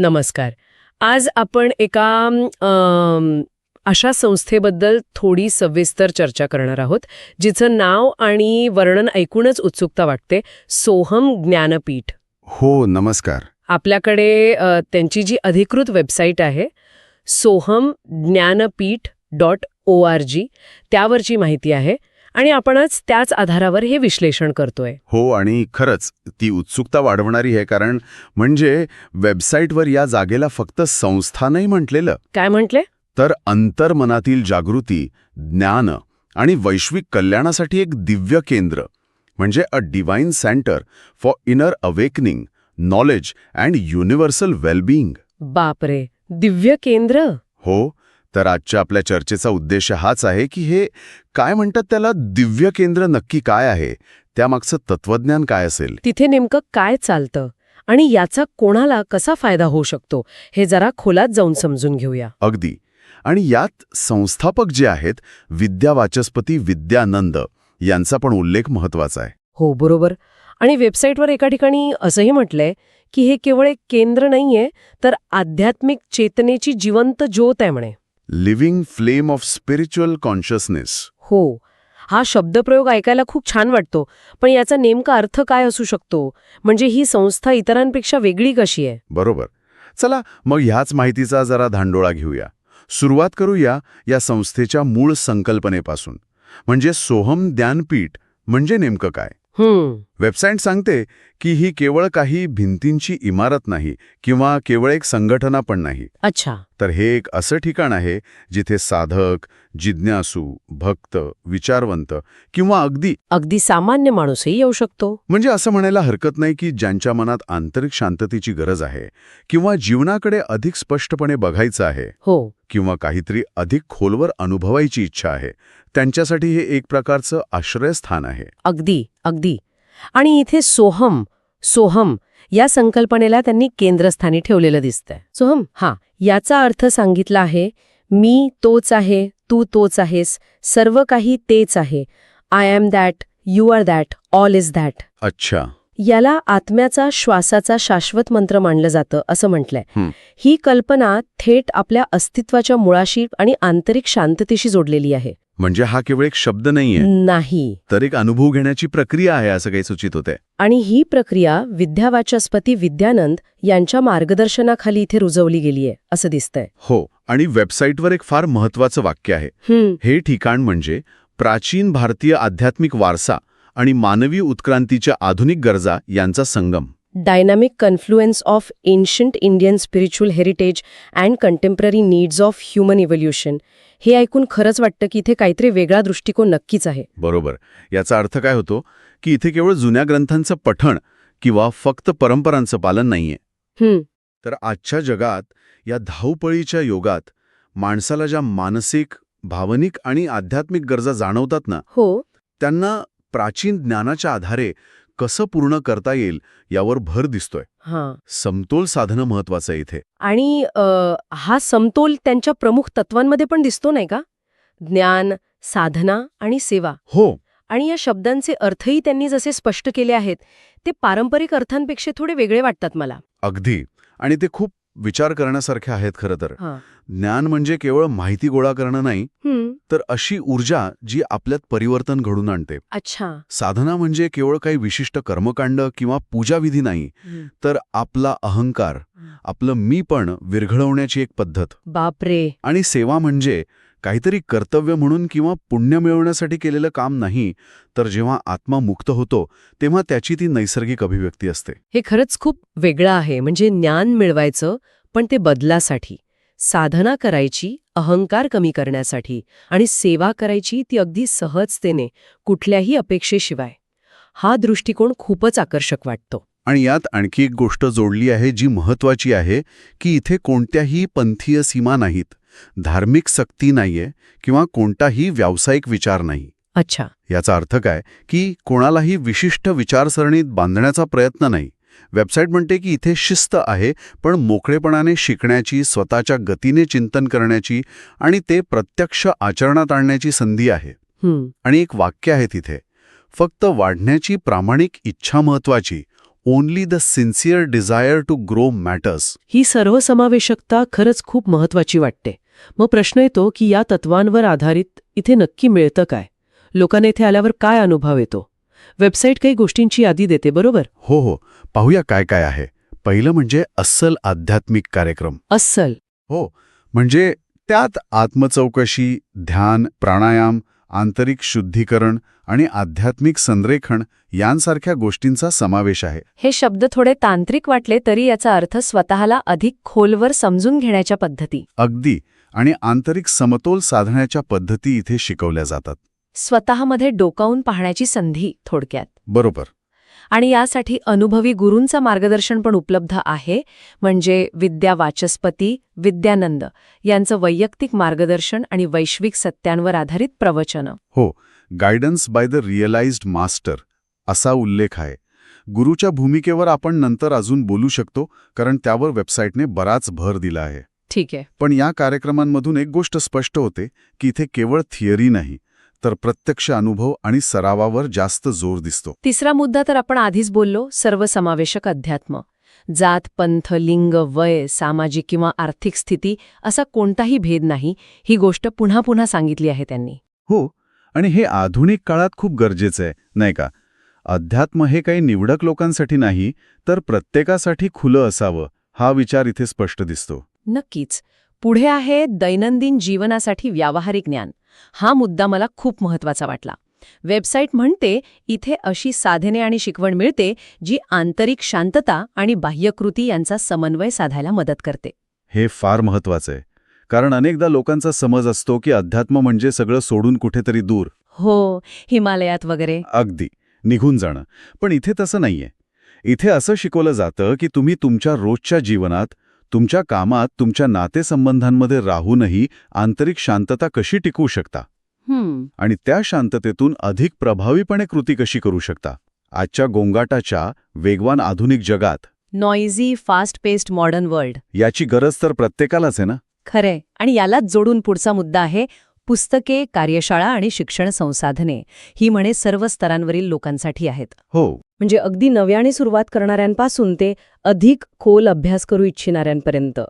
नमस्कार. आज आपण एका अशा संस्थेबद्दल थोडी सविस्तर चर्चा करणार आहोत जिचं नाव आणि वर्णन ऐकूनच उत्सुकता वाटते. सोहम ज्ञानपीठ. हो नमस्कार. आपल्याकडे त्यांची जी अधिकृत वेबसाईट आहे Soham Dnyanpeeth dot O R G त्यावरची माहिती आहे. आणि आपण आज त्याच आधारावर हे विश्लेषण करतोय. हो आणि खरंच ती उत्सुकता वाढवणारी आहे कारण म्हणजे वेबसाईटवर या जागेला फक्त संस्था नाही म्हटलेलं. काय म्हटले? तर अंतर्मनातील जागृती ज्ञान आणि वैश्विक कल्याणासाठी एक दिव्य केंद्र म्हणजे a divine centre for inner awakening knowledge and universal wellbeing बापरे! दिव्य केंद्र? हो तर आजच्या आपल्या चर्चेचा उद्देश हाच आहे की हे काय म्हणतात त्याला? दिव्य केंद्र नक्की काय आहे? त्यामागचं तत्वज्ञान काय असेल? तिथे नेमकं काय चालतं? आणि याचा कोणाला कसा फायदा होऊ शकतो? हे जरा खोलात जाऊन समजून घेऊया. अगदी. आणि यात संस्थापक जे आहेत विद्यावाचस्पती विद्यानंद यांचा पण उल्लेख महत्त्वाचा आहे. हो बरोबर. आणि वेबसाईटवर एका ठिकाणी असंही म्हटलंय की हे केवळ एक केंद्र नाहीये तर आध्यात्मिक चेतनेची जिवंत ज्योत आहे म्हणे. Living flame of spiritual consciousness हो. हा शब्दप्रयोग ऐकायला खूप छान वाटतो. पण याचा नेमका अर्थ काय असू शकतो? म्हणजे ही संस्था इतरांपेक्षा वेगळी कशी आहे? बरोबर. चला मग ह्याच माहितीचा जरा धांडोळा घेऊया. सुरुवात करूया या संस्थेच्या मूळ संकल्पनेपासून. म्हणजे सोहम ज्ञानपीठ म्हणजे नेमकं काय? वेबसाईट सांगते की ही केवळ काही भिंतींची इमारत नाही किंवा केवळ एक संघटना पण नाही. अच्छा. तर हे एक असं ठिकाण आहे जिथे साधक जिज्ञासू भक्त विचारवंत किंवा अगदी अगदी सामान्य माणूसही येऊ शकतो. म्हणजे असं म्हणायला हरकत नाही की ज्यांच्या मनात आंतरिक शांततेची गरज आहे किंवा जीवनाकडे अधिक स्पष्टपणे बघायचं आहे. हो. किंवा काहीतरी अधिक खोलवर अनुभवायची इच्छा आहे. त्यांच्यासाठी हे एक प्रकारचं आश्रयस्थान आहे. अगदी अगदी. आणि इथे सोहम सोहम या संकल्पनेला त्यांनी केंद्रस्थानी ठेवलेलं दिसतंय. सोहम हा याचा अर्थ सांगितला आहे मी तोच आहे तू तोच आहेस सर्व काही तेच आहे. I am that you are that all is that. अच्छा. याला आत्म्याचा श्वासाचा शाश्वत मंत्र मानलं जातं असं म्हटलंय. हं. कल्पना थेट आपल्या अस्तित्वाच्या मुळाशी आणि आंतरिक शांततेशी जोडलेली आहे. म्हणजे हा केवळ एक शब्द नाहीये? नाही. तर एक अनुभव घेण्याची प्रक्रिया आहे असं काही सूचित होते आणि ही प्रक्रिया विद्यावाचस्पती विद्यानंद यांच्या मार्गदर्शनाखाली इथे रुजवली गेलीय असं दिसतंय. हो आणि वेबसाईटवर एक फार महत्वाचं वाक्य आहे. हे ठिकाण म्हणजे प्राचीन भारतीय आध्यात्मिक वारसा आणि मानवी उत्क्रांतीच्या आधुनिक गरजा यांचा संगम. Dynamic confluence of ancient Indian spiritual heritage and contemporary needs of human evolution हे ऐकून खरंच वाटतं की इथे काहीतरी वेगळा दृष्टिकोन नक्कीच आहे. बरोबर. याचा अर्थ काय होतो? की इथे केवळ जुन्या ग्रंथांचं पठण किंवा फक्त परंपरांचं पालन नाहीये. तर आजच्या जगात या धावपळीच्या योगात माणसाला ज्या मानसिक भावनिक आणि आध्यात्मिक गरजा जाणवतात ना हो. त्यांना प्राचीन ज्ञानाच्या आधारे कसं पूर्ण करता येईल यावर भर दिसतोय. हां. समतोल साधनं महत्वाचं आहे इथे. आणि हा समतोल त्यांच्या प्रमुख तत्वांमध्ये पण दिसतो नाही का? ज्ञान साधना आणि सेवा. हो. आणि या शब्दांचे अर्थही त्यांनी जसे स्पष्ट केले आहेत ते पारंपरिक अर्थांपेक्षा थोडे वेगळे वाटतात मला. अगदी. आणि ते खूप विचार करण्यासारखे आहेत खरं तर. ज्ञान म्हणजे केवळ माहिती गोळा करणं नाही तर अशी ऊर्जा जी आपल्यात परिवर्तन घडून आणते. अच्छा. साधना म्हणजे केवळ काही विशिष्ट कर्मकांड किंवा पूजाविधी नाही. तर आपला अहंकार. आपलं मी पण विरघळवण्याची एक पद्धत. बापरे. आणि सेवा म्हणजे काहीतरी कर्तव्य म्हणून किंवा पुण्य मिळवण्यासाठी केलेलं काम नाही तर जेव्हा आत्मा मुक्त होतो तेव्हा त्याची ती नैसर्गिक अभिव्यक्ती असते. हे खरंच खूप वेगळं आहे म्हणजे ज्ञान मिळवायचं पण ते बदलासाठी. साधना करायची अहंकार कमी करण्यासाठी आणि सेवा करायची ती अगदी सहजतेने कुठल्याही अपेक्षेशिवाय. हा दृष्टिकोन खूपच आकर्षक वाटतो. आणि यात आणखी एक गोष्ट जोडली आहे जी महत्वाची आहे की इथे कोणत्याही पंथीय सीमा नाहीत. धार्मिक सक्ती नाहीये किंवा कोणताही व्यावसायिक विचार नाही. अच्छा. याचा अर्थ काय? की कोणालाही विशिष्ट विचारसरणीत बांधण्याचा प्रयत्न नाही. वेबसाईट म्हणते की इथे शिस्त आहे पण मोकळेपणाने शिकण्याची स्वतःच्या गतीने चिंतन करण्याची आणि ते प्रत्यक्ष आचरणात आणण्याची संधी आहे. आणि एक वाक्य आहे तिथे. फक्त वाढण्याची प्रामाणिक इच्छा महत्वाची only the sincere desire to grow matters ही सर्वसमावेशकता खरंच खूप महत्वाची वाटते. मग प्रश्न येतो की या तत्वांवर आधारित इथे नक्की मिळतं काय? लोकांना इथे आल्यावर काय अनुभव येतो? वेबसाईट काही गोष्टींची यादी देते बरोबर? हो हो. पाहूया काय काय आहे. पहिलं म्हणजे अस्सल आध्यात्मिक कार्यक्रम. अस्सल. हो. म्हणजे त्यात आत्मचौकशी ध्यान प्राणायाम आंतरिक शुद्धीकरण आणि आध्यात्मिक संरेखन यांसारख्या गोष्टींचा समावेश आहे. हे शब्द थोडे तांत्रिक वाटले तरी याचा अर्थ स्वतःला अधिक खोलवर समजून घेण्याच्या पद्धती. अगदी आणि आंतरिक समतोल साधण्याच्या पद्धती इथे शिकवल्या जातात. स्वतःमध्ये डोकावून पाहण्याची संधी थोडक्यात. बरोबर. आणि यासाठी अनुभवी गुरूंचं मार्गदर्शन पण उपलब्ध आहे म्हणजे विद्या वाचस्पती विद्यानंद यांचं वैयक्तिक मार्गदर्शन आणि वैश्विक सत्यांवर आधारित प्रवचनं. हो guidance by the realised master असा उल्लेख आहे. गुरुच्या भूमिकेवर आपण नंतर अजून बोलू शकतो कारण त्यावर वेबसाईटने बराच भर दिला आहे. ठीक आहे. पण या कार्यक्रमांमधून एक गोष्ट स्पष्ट होते की इथे केवळ थिअरी नाही तर प्रत्यक्ष अनुभव आणि सरावावर जास्त जोर दिसतो. तिसरा मुद्दा तर आपण आधीच बोललो सर्वसमावेशक अध्यात्म. जात पंथ लिंग वय सामाजिक किंवा आर्थिक स्थिती असा कोणताही भेद नाही ही गोष्ट पुन्हा पुन्हा सांगितली आहे त्यांनी. हो आणि हे आधुनिक काळात खूप गरजेचं आहे नाही का? अध्यात्म हे काही निवडक लोकांसाठी नाही तर प्रत्येकासाठी खुलं असावं हा विचार इथे स्पष्ट दिसतो. नक्कीच. पुढे आहे दैनंदिन जीवनासाठी व्यावहारिक ज्ञान. हा मुद्दा मला खूप महत्त्वाचा वाटला. वेबसाईट म्हणते इथे अशी साधने आणि शिकवण मिळते जी आंतरिक शांतता आणि बाह्यकृती यांचा समन्वय साधायला मदत करते. हे फार महत्वाचं आहे. कारण अनेकदा लोकांचा समज असतो की अध्यात्म म्हणजे सगळं सोडून कुठेतरी दूर. हो हिमालयात वगैरे. अगदी. निघून जाणं. पण इथे तसं नाहीये. इथे असं शिकवलं जातं की तुम्ही तुमच्या रोजच्या जीवनात तुमच्या कामात तुमच्या नातेसंबंधांमध्ये राहूनही आंतरिक शांतता कशी टिकवू शकता? आणि त्या शांततेतून अधिक प्रभावीपणे कृती कशी करू शकता? आजच्या गोंगाटाच्या वेगवान आधुनिक जगात. Noisy fast paced modern world याची गरज तर प्रत्येकालाच आहे ना? खरे आणि यालाच जोडून पुढचा मुद्दा आहे पुस्तके कार्यशाळा आणि शिक्षण संसाधने. ही म्हणे सर्व स्तरांवरील लोकांसाठी आहेत. हो. म्हणजे अगदी नव्याने सुरुवात करणाऱ्यांपासून ते अधिक खोल अभ्यास करू इच्छिणाऱ्यांपर्यंत.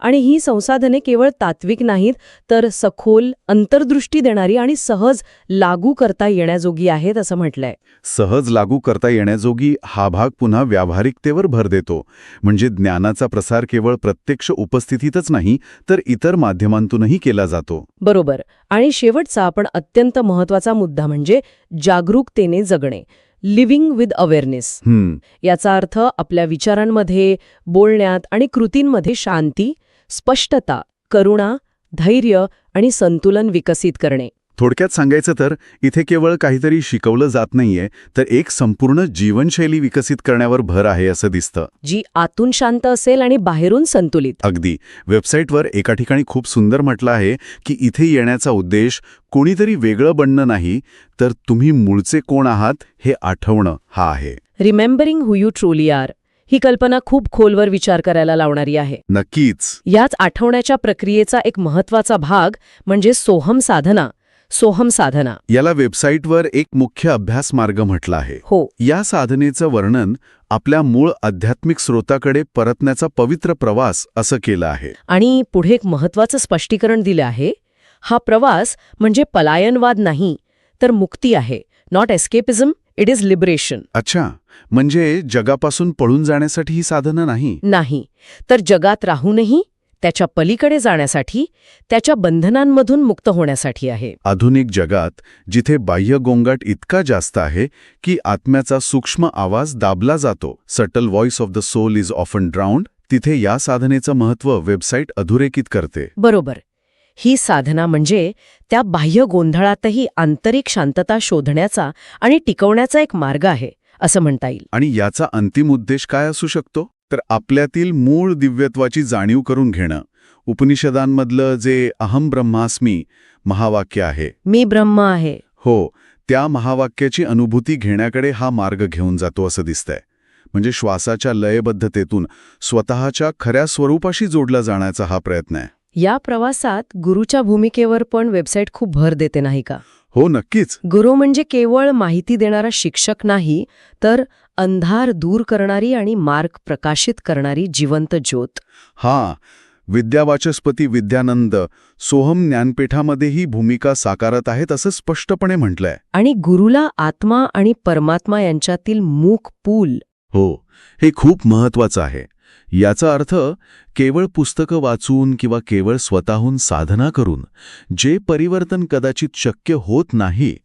आणि ही संसाधने केवळ तात्विक नाहीत तर सखोल अंतर्दृष्टी देणारी आणि सहज लागू करता येण्याजोगी आहेत असं म्हटलंय. सहज लागू करता येण्याजोगी हा भाग पुन्हा व्यावहारिकतेवर भर देतो. म्हणजे ज्ञानाचा प्रसार केवळ प्रत्यक्ष उपस्थितीतच नाही तर इतर माध्यमांतूनही केला जातो. बरोबर. आणि शेवटचा आपण अत्यंत महत्त्वाचा मुद्दा म्हणजे जागरूकतेने जगणे. लिव्हिंग विथ अवेअरनेस याचा अर्थ आपल्या विचारांमध्ये बोलण्यात आणि कृतींमध्ये शांती स्पष्टता करुणा धैर्य आणि संतुलन विकसित करणे. थोडक्यात सांगायचं तर इथे केवळ काहीतरी शिकवलं जात नाहीये तर एक संपूर्ण जीवनशैली विकसित करण्यावर भर आहे असं दिसतं. जी आतून शांत असेल आणि बाहेरून संतुलित. अगदी. वेबसाईटवर एका ठिकाणी खूप सुंदर म्हटलं आहे की इथे येण्याचा उद्देश कोणीतरी वेगळं बनणं नाही तर तुम्ही मूळचे कोण आहात हे आठवणं हा आहे. Remembering who you truly are ही कल्पना खूप खोलवर विचार करायला लावणारी आहे. नक्कीच. याच आठवण्याच्या प्रक्रियेचा एक महत्त्वाचा भाग म्हणजे सोहम साधना सोहम साधना. याला वेबसाईटवर एक मुख्य अभ्यास मार्ग म्हटला आहे. हो. या साधनेचं वर्णन आपल्या मूळ आध्यात्मिक स्रोताकडे परतण्याचा पवित्र प्रवास असं केलं आहे. आणि पुढे एक महत्वाचं स्पष्टीकरण दिलं आहे हा प्रवास म्हणजे पलायनवाद नाही तर मुक्ती आहे not escapism it is liberation अच्छा म्हणजे जगापासून पळून जाण्यासाठी ही साधनं नाही? नाही. तर जगात राहूनही त्याच्या पलीकडे जाण्यासाठी त्याच्या बंधनांमधून मुक्त होण्यासाठी आहे. आधुनिक जगात जिथे बाह्य गोंगाट इतका जास्त आहे की आत्म्याचा सूक्ष्म आवाज दाबला जातो. Subtle voice of the soul is often drowned तिथे या साधनेचं महत्त्व वेबसाईट अधोरेखित करते. बरोबर. ही साधना म्हणजे त्या बाह्य गोंधळातही आंतरिक शांतता शोधण्याचा आणि टिकवण्याचा एक मार्ग आहे असं म्हणता येईल. आणि याचा अंतिम उद्देश काय असू शकतो? तर आपल्यातील मूळ दिव्यत्वाची जाणीव करून घेणं. उपनिषदांमधलं जे अहम ब्रह्मास्मी महावाक्य आहे. मी ब्रह्म आहे. हो त्या महावाक्याची अनुभूती घेण्याकडे हा मार्ग घेऊन जातो असं दिसतंय. म्हणजे श्वासाच्या लयबद्धतेतून स्वतःच्या खऱ्या स्वरूपाशी जोडला जाण्याचा हा प्रयत्न आहे. या प्रवासात गुरुच्या भूमिकेवर पण वेबसाईट खूप भर देते नाही का? हो नक्कीच. गुरु म्हणजे केवळ माहिती देणारा शिक्षक नाही तर अंधार दूर करणारी आणि मार्ग प्रकाशित करणारी जिवंत ज्योत. हां विद्यावाचस्पती विद्यानंद सोहम ज्ञानपीठामध्ये ही भूमिका साकारत आहेत असं स्पष्टपणे म्हटलंय. आणि गुरुला आत्मा आणि परमात्मा यांच्यातील मूक पूल. हो हे खूप महत्वाचं आहे. याचा अर्थ केवळ पुस्तकं वाचून किंवा केवळ स्वतःहून साधना करून जे परिवर्तन कदाचित शक्य होत नाही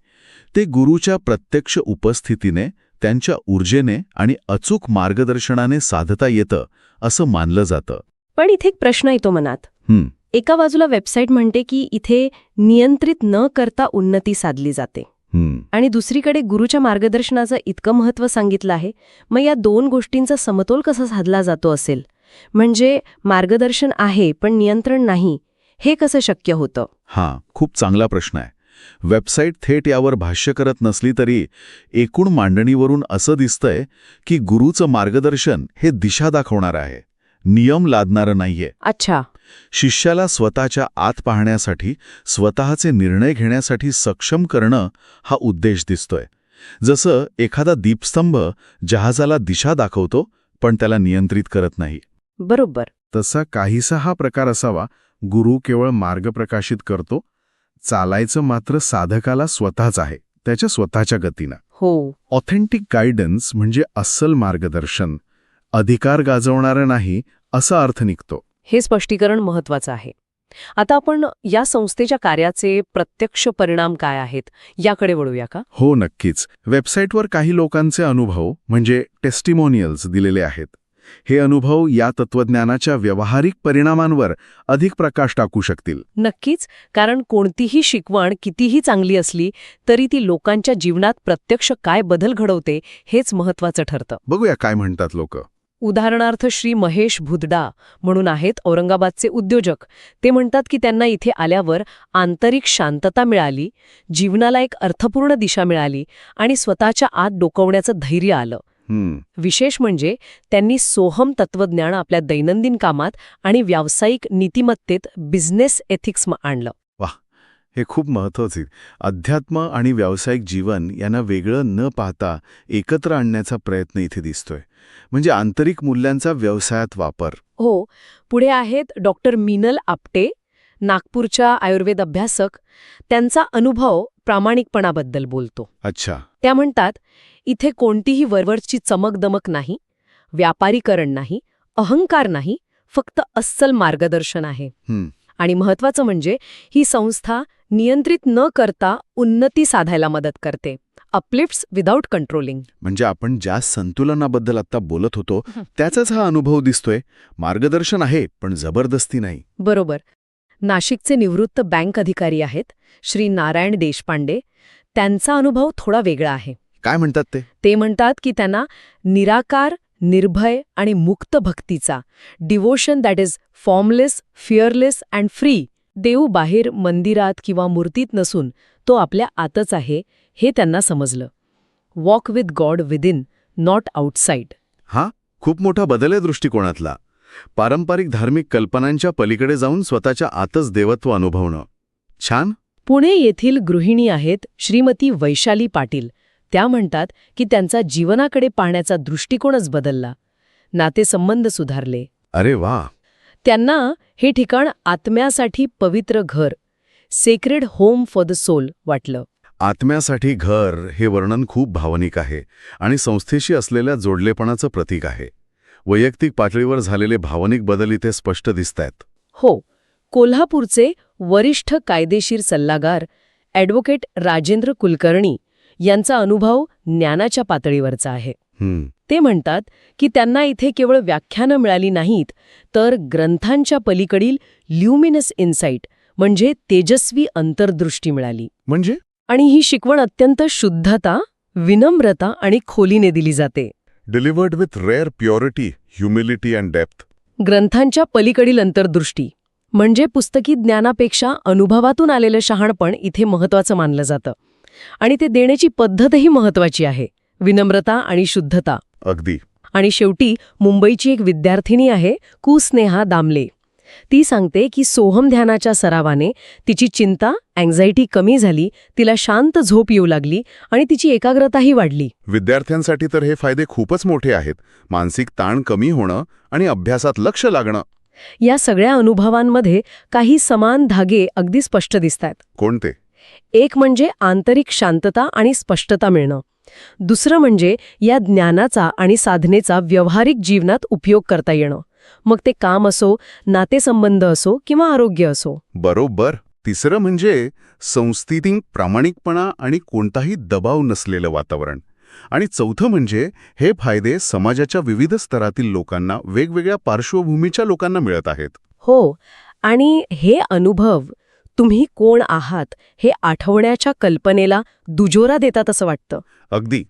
ते गुरुच्या प्रत्यक्ष उपस्थितीने त्यांच्या ऊर्जेने आणि अचूक मार्गदर्शनाने साधता येतं असं मानलं जातं. पण इथे एक प्रश्न येतो मनात. एका बाजूला वेबसाईट म्हणते की इथे नियंत्रित न करता उन्नती साधली जाते. आणि दुसरीकडे गुरुच्या मार्गदर्शनाचं इतकं महत्त्व सांगितलं आहे मग या दोन गोष्टींचा समतोल कसा साधला जातो असेल? म्हणजे मार्गदर्शन आहे पण नियंत्रण नाही हे कसं शक्य होतं? हां खूप चांगला प्रश्न आहे. वेबसाईट थेट यावर भाष्य करत नसली तरी एकूण मांडणीवरून असं दिसतंय की गुरुचं मार्गदर्शन हे दिशा दाखवणार आहे. नियम लादणारं नाहीये. अच्छा. शिष्याला स्वतःच्या आत पाहण्यासाठी स्वतःचे निर्णय घेण्यासाठी सक्षम करणं हा उद्देश दिसतोय. जसं एखादा दीपस्तंभ जहाजाला दिशा दाखवतो पण त्याला नियंत्रित करत नाही. बरोबर. तसा काहीसा हा प्रकार असावा गुरु केवळ मार्ग प्रकाशित करतो चालायचं मात्र साधकाला स्वतःच आहे त्याच्या स्वतःच्या गतीनं. हो. ऑथेंटिक गायडन्स म्हणजे अस्सल मार्गदर्शन अधिकार गाजवणारं नाही असा अर्थ निघतो. हे स्पष्टीकरण महत्वाचं आहे. आता आपण या संस्थेच्या कार्याचे प्रत्यक्ष परिणाम काय आहेत याकडे वळूया का? हो नक्कीच. वेबसाईटवर काही लोकांचे अनुभव म्हणजे टेस्टिमोनियल्स दिलेले आहेत. हे अनुभव या तत्वज्ञानाच्या व्यावहारिक परिणामांवर अधिक प्रकाश टाकू शकतील. नक्कीच. कारण कोणतीही शिकवण कितीही चांगली असली तरी ती लोकांच्या जीवनात प्रत्यक्ष काय बदल घडवते हेच महत्वाचं ठरतं. बघूया काय म्हणतात लोक. उदाहरणार्थ श्री महेश भुदडा म्हणून आहेत औरंगाबादचे उद्योजक. ते म्हणतात की त्यांना इथे आल्यावर आंतरिक शांतता मिळाली जीवनाला एक अर्थपूर्ण दिशा मिळाली आणि स्वतःच्या आत डोकवण्याचं धैर्य आलं. विशेष म्हणजे त्यांनी सोहम तत्वज्ञान आपल्या दैनंदिन कामात आणि व्यावसायिक नीतिमत्तेत बिझनेस एथिक्स आणलं. हे खूप महत्त्वाचे अध्यात्म आणि व्यावसायिक जीवन यांना वेगळं न पाहता एकत्र आणण्याचा प्रयत्न इथे दिसतोय. म्हणजे आंतरिक मूल्यांचा व्यवसायात वापर. हो. पुढे आहेत डॉक्टर मीनल आपटे नागपूरच्या आयुर्वेद अभ्यासक. त्यांचा अनुभव प्रामाणिकपणाबद्दल बोलतो. अच्छा. त्या म्हणतात इथे कोणतीही वरवरची चमकदमक नाही व्यापारीकरण नाही अहंकार नाही फक्त अस्सल मार्गदर्शन आहे. आणि महत्वाचं म्हणजे ही संस्था नियंत्रित न करता उन्नती साधायला मदत करते. अपलिफ्ट्स विदाऊट कंट्रोलिंग म्हणजे आपण ज्या संतुलनाबद्दल आता बोलत होतो त्याचाच हा अनुभव दिसतोय. मार्गदर्शन आहे पण जबरदस्ती नाही. बरोबर. नाशिकचे निवृत्त बँक अधिकारी आहेत श्री नारायण देशपांडे. त्यांचा अनुभव थोडा वेगळा आहे. काय म्हणतात ते? ते म्हणतात की त्यांना निराकार निर्भय आणि मुक्त भक्तीचा devotion that is formless fearless and free देव बाहेर मंदिरात किंवा मूर्तीत नसून तो आपल्या आतच आहे हे त्यांना समजलं. Walk with God within not outside हा खूप मोठा बदल आहे दृष्टिकोनातला. पारंपरिक धार्मिक कल्पनांच्या पलीकडे जाऊन स्वतःच्या आतच देवत्व अनुभवणं. छान. पुणे येथील गृहिणी आहेत श्रीमती वैशाली पाटील. त्या म्हणतात की त्यांचा जीवनाकडे पाहण्याचा दृष्टिकोनच बदलला. नातेसंबंध सुधारले. अरे वा. त्यांना हे ठिकाण आत्म्यासाठी पवित्र घर sacred home for the soul वाटलं. आत्म्यासाठी घर हे वर्णन खूप भावनिक आहे आणि संस्थेशी असलेल्या जोडलेपणाचं प्रतीक आहे. वैयक्तिक पातळीवर झालेले भावनिक बदल इथे स्पष्ट दिसतायत. हो कोल्हापूरचे वरिष्ठ कायदेशीर सल्लागार ॲडव्होकेट राजेंद्र कुलकर्णी यांचा अनुभव ज्ञानाच्या पातळीवरचा आहे. हं, ते म्हणतात की त्यांना इथे केवळ व्याख्यानं मिळाली नाहीत तर ग्रंथांच्या पलीकडील ल्युमिनस इन्साईट म्हणजे तेजस्वी अंतर्दृष्टी मिळाली. म्हणजे? आणि ही शिकवण अत्यंत शुद्धता विनम्रता आणि खोलीने दिली जाते. Delivered with rare purity humility and depth ग्रंथांच्या पलीकडील अंतर्दृष्टी म्हणजे पुस्तकी ज्ञानापेक्षा अनुभवातून आलेलं शहाणपण इथे महत्वाचं मानलं जातं. आणि ते देण्याची पद्धतही महत्वाची आहे विनम्रता आणि शुद्धता. अगदी. आणि शेवटी मुंबईची एक विद्यार्थिनी आहे कुस्नेहा दामले. ती सांगते की सोहम ध्यानाच्या सरावाने तिची चिंता अँझायटी कमी झाली तिला शांत झोप येऊ लागली आणि तिची एकाग्रताही वाढली. विद्यार्थ्यांसाठी तर हे फायदे खूपच मोठे आहेत. मानसिक ताण कमी होणं आणि अभ्यासात लक्ष लागणं. या सगळ्या अनुभवांमध्ये काही समान धागे अगदी स्पष्ट दिसतात. कोणते? एक म्हणजे आंतरिक शांतता आणि स्पष्टता मिळणं. दुसरं म्हणजे या ज्ञानाचा आणि साधनेचा व्यावहारिक जीवनात उपयोग करता येणं. मग ते काम असो नातेसंबंध असो किंवा आरोग्य असो. बरोबर. तिसरं म्हणजे संस्थेतील प्रामाणिकपणा आणि कोणताही दबाव नसलेलं वातावरण. आणि चौथं म्हणजे हे फायदे समाजाच्या विविध स्तरातील लोकांना वेगवेगळ्या पार्श्वभूमीच्या लोकांना मिळत आहेत. हो. आणि हे अनुभव तुम्ही कोण आहात हे आठवण्याच्या कल्पनेला दुजोरा देतात असं वाटतं. अगदी.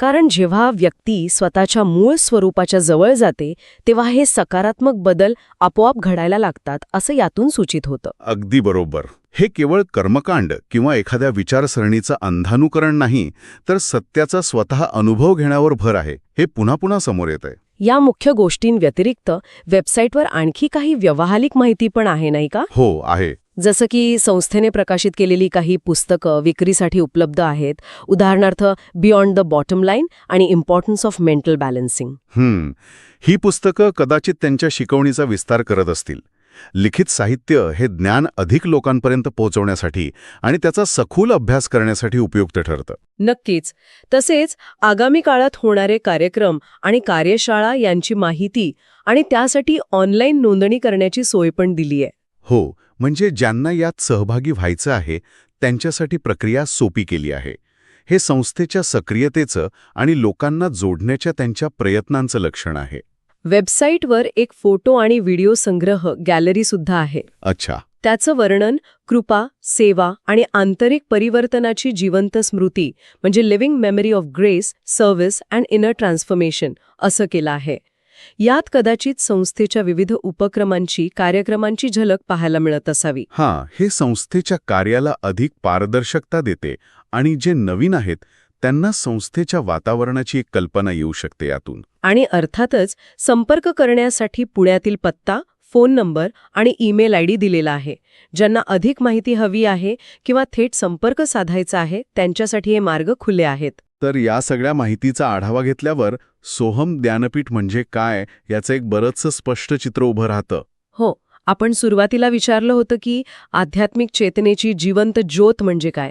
कारण जेव्हा व्यक्ती स्वतःच्या मूळ स्वरूपाच्या जवळ जाते तेव्हा हे सकारात्मक बदल आपोआप घडायला लागतात असं यातून सूचित होतं. अगदी बरोबर. हे केवळ कर्मकांड किंवा एखाद्या विचारसरणीचं अंधानुकरण नाही तर सत्याचा स्वतः अनुभव घेण्यावर भर आहे. हे पुन्हा पुन्हा समोर येत आहे या मुख्य गोष्टींव्यतिरिक्त वेबसाईटवर आणखी काही व्यावहारिक माहिती पण आहे नाही का? हो आहे. जसं की संस्थेने प्रकाशित केलेली काही पुस्तकं विक्रीसाठी उपलब्ध आहेत. उदाहरणार्थ बियॉन्ड द बॉटम लाईन आणि importance of mental balancing hmm. ही पुस्तकं कदाचित त्यांच्या शिकवणीचा विस्तार करत असतील. लिखित साहित्य हे ज्ञान अधिक लोकांपर्यंत पोहोचवण्यासाठी आणि त्याचा सखोल अभ्यास करण्यासाठी उपयुक्त ठरतं. नक्कीच. तसेच आगामी काळात होणारे कार्यक्रम आणि कार्यशाळा यांची माहिती आणि त्यासाठी ऑनलाईन नोंदणी करण्याची सोय पण दिली आहे. हो म्हणजे ज्यांना यात सहभागी व्हायचं आहे त्यांच्यासाठी प्रक्रिया सोपी केली आहे. हे संस्थेच्या सक्रियतेचं आणि लोकांना जोडण्याच्या त्यांच्या प्रयत्नांचं लक्षण आहे. वेबसाईटवर एक फोटो आणि व्हिडिओ संग्रह गॅलरी सुद्धा आहे. अच्छा. त्याचं वर्णन कृपा सेवा आणि आंतरिक परिवर्तनाची जिवंत स्मृती म्हणजे living memory of grace service and inner transformation असं केलं आहे. यात कदाचित संस्थेच्या विविध उपक्रमांची कार्यक्रमांची झलक पाहायला मिळत असावी. हां हे संस्थेच्या कार्याला अधिक पारदर्शकता देते आणि जे नवीन आहेत त्यांना संस्थेच्या वातावरणाची एक कल्पना येऊ शकते यातून. आणि अर्थातच संपर्क करण्यासाठी पुण्यातील पत्ता फोन नंबर आणि ईमेल आय डी दिलेला आहे. ज्यांना अधिक माहिती हवी आहे किंवा थेट संपर्क साधायचा आहे त्यांच्यासाठी हे मार्ग खुले आहेत. तर या सगळ्या माहितीचा आढावा घेतल्यावर सोहम ज्ञानपीठ म्हणजे काय याचं एक बरंचसं स्पष्ट चित्र उभं राहतं. हो आपण सुरुवातीला विचारलं होतं की आध्यात्मिक चेतनेची जिवंत ज्योत म्हणजे काय?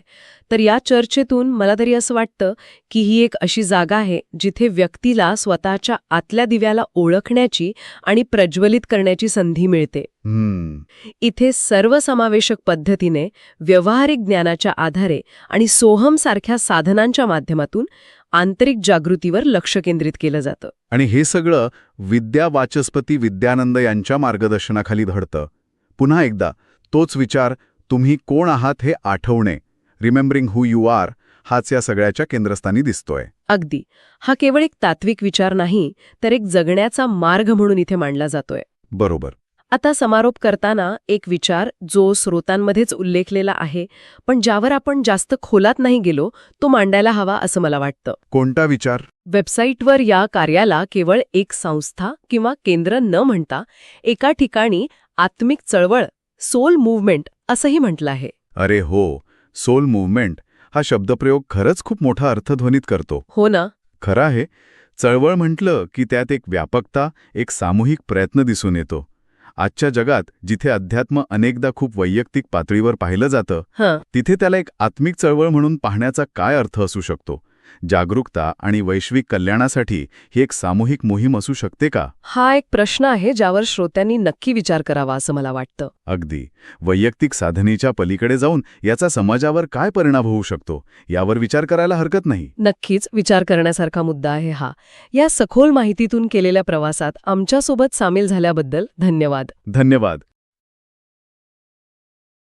तर या चर्चेतून मला तरी असं वाटतं की ही एक अशी जागा आहे जिथे व्यक्तीला स्वतःच्या आतल्या दिव्याला ओळखण्याची आणि प्रज्वलित करण्याची संधी मिळते. हम्म. इथे सर्वसमावेशक पद्धतीने व्यवहारिक ज्ञानाच्या आधारे आणि सोहमसारख्या साधनांच्या माध्यमातून आंतरिक जागृतीवर लक्ष केंद्रित केलं जातं. आणि हे सगळं विद्या वाचस्पती विद्यानंद यांच्या मार्गदर्शनाखाली घडतं. पुन्हा एकदा तोच विचार तुम्ही कोण आहात हे आठवणे रिमेंबरिंग हू यू आर हाच या सगळ्याच्या केंद्रस्थानी दिसतोय. अगदी. हा केवळ एक तात्विक विचार नाही तर एक जगण्याचा मार्ग म्हणून इथे मांडला जातोय. बरोबर. आता समारोप करताना एक विचार जो स्रोतांमध्येच उल्लेखलेला आहे पण ज्यावर आपण जास्त खोलात नाही गेलो तो मांडायला हवा असं मला वाटतं. कोणता विचार? वेबसाईटवर या कार्याला केवळ एक संस्था किंवा केंद्र न म्हणता एका ठिकाणी आत्मिक चळवळ सोल मूव्हमेंट असंही म्हटलं आहे. अरे हो सोल मूव्हमेंट हा शब्दप्रयोग खरंच खूप मोठा अर्थध्वनित करतो. हो ना. खरं आहे चळवळ म्हटलं की त्यात एक व्यापकता एक सामूहिक प्रयत्न दिसून येतो. आजच्या जगात जिथे अध्यात्म अनेकदा खूप वैयक्तिक पातळीवर पाहिलं जातं तिथे त्याला एक आत्मिक चळवळ म्हणून पाहण्याचा काय अर्थ असू शकतो? जागरूकता आणि वैश्विक कल्याणासाठी ही एक सामूहिक मोहीम असू शकते का? हा एक प्रश्न आहे ज्यावर श्रोत्यांनी नक्की विचार करावा असं मला वाटतं. अगदी. वैयक्तिक साधनेच्या पलीकडे जाऊन याचा समाजावर काय परिणाम होऊ शकतो यावर विचार करायला हरकत नाही. नक्कीच विचार करण्यासारखा मुद्दा आहे हा. या सखोल माहितीतून केलेल्या प्रवासात आमच्यासोबत सामील झाल्याबद्दल धन्यवाद. धन्यवाद.